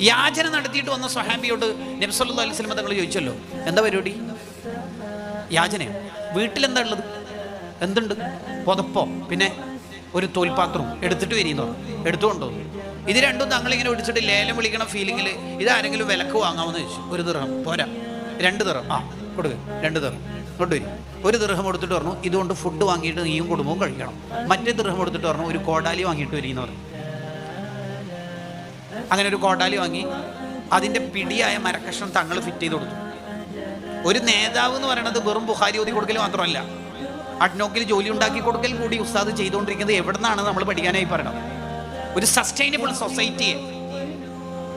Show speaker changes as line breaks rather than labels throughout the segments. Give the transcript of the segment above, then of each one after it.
യാചന നടത്തിയിട്ട് വന്ന സ്വഹാബിയോട് നബ്സല്ലാ അലൈഹി സ്വലമ തങ്ങൾ ചോദിച്ചല്ലോ എന്താ പരിപാടി? യാചനയോ വീട്ടിലെന്താ ഉള്ളത്? എന്തുണ്ട്? പുതപ്പോ. പിന്നെ ഒരു തോൽപാത്രം എടുത്തിട്ട് വരിയുന്നോ? എടുത്തുകൊണ്ടോ? ഇത് രണ്ടും തങ്ങളിങ്ങനെ ഒടിച്ചിട്ട് ലേലം വിളിക്കണ ഫീലിങ്ങിൽ ഇതാരെങ്കിലും വിലക്ക് വാങ്ങാമെന്ന് ചോദിച്ചു. ഒരു ദിർഹം പോരാ. രണ്ട് ദിർഹം. ആ കൊടുക്ക്. രണ്ട് ദിർഹം. കൊണ്ടുവരും. ഒരു ദിർഹം എടുത്തിട്ട് പറഞ്ഞു ഇതുകൊണ്ട് ഫുഡ് വാങ്ങിയിട്ട് നീയും കുടുംബവും കഴിക്കണം. മറ്റേ ദിർഹം എടുത്തിട്ട് പറഞ്ഞു ഒരു കോടാലി വാങ്ങിയിട്ട് വരീന്ന് പറഞ്ഞു. അങ്ങനെ ഒരു കോടാലി വാങ്ങി. അതിന്റെ പിടിയായ മരക്കഷ്ണം തങ്ങൾ ഫിറ്റ് ചെയ്ത് കൊടുത്തു. ഒരു നേതാവ് എന്ന് പറയുന്നത് വെറും ബുഹാരി ഓതി കൊടുക്കൽ മാത്രമല്ല. അഡ്നോക്കിൽ ജോലി ഉണ്ടാക്കി കൊടുക്കൽ കൂടി ഉസ്താദ് ചെയ്തുകൊണ്ടിരിക്കുന്നത് എവിടെ നിന്നാണ് നമ്മൾ പഠിക്കാനായി പറയണം ഒരു സസ്റ്റൈനബിൾ സൊസൈറ്റിയെ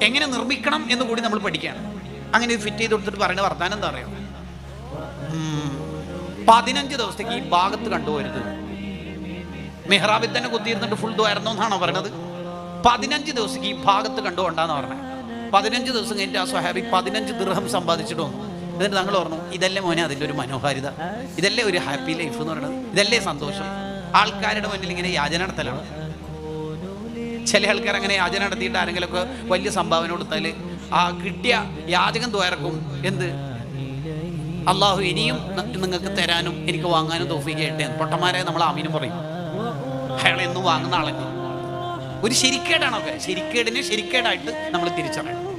എങ്ങനെ നിർമ്മിക്കണം എന്ന് കൂടി നമ്മൾ പഠിക്കുകയാണ് അങ്ങനെ ഇത് ഫിറ്റ് ചെയ്ത് കൊടുത്തിട്ട് പറയുന്ന വർത്താനം എന്താ പറയുക പതിനഞ്ച് ദിവസത്തേക്ക് ഈ ഭാഗത്ത് കണ്ടുപോരുത്. മെഹ്റാബിൽ തന്നെ കുത്തിയിരുന്നിട്ട് ഫുൾ ദ്വായിരുന്നു എന്നാണോ പറയണത്? പതിനഞ്ച് ദിവസം ഈ ഭാഗത്ത് കണ്ടുകൊണ്ടാന്ന് പറഞ്ഞത് പതിനഞ്ച് ദിവസം കഴിഞ്ഞിട്ട് ആ സ്വഹാബി പതിനഞ്ച് ദൃഹം സമ്പാദിച്ചിട്ട് വന്നു. എന്നിട്ട് ഞങ്ങൾ പറഞ്ഞു ഇതല്ലേ മോനെ അതിന്റെ ഒരു മനോഹാരിത? ഇതല്ലേ ഒരു ഹാപ്പി ലൈഫ് എന്ന് പറയുന്നത്? ഇതല്ലേ സന്തോഷം? ആൾക്കാരുടെ മുന്നിൽ ഇങ്ങനെ യാചന നടത്തലാണ്. ചില ആൾക്കാർ അങ്ങനെ യാചന നടത്തിയിട്ട് ആരെങ്കിലുമൊക്കെ വലിയ സംഭാവന കൊടുത്താൽ ആ കിട്ടിയ യാചകം ദ്വാരക്കും എന്ത്? അള്ളാഹു ഇനിയും നിങ്ങൾക്ക് തരാനും എനിക്ക് വാങ്ങാനും തോഫിക്കട്ടെ പൊട്ടന്മാരെ നമ്മൾ ആമീനും പറയും. അയാളെ എന്നും വാങ്ങുന്ന ആളല്ലേ? ഒരു ശരിക്കേടാണൊക്കെ ശരിക്കേടിനെ ശരിക്കേടായിട്ട് നമ്മൾ തിരിച്ചറിയണം.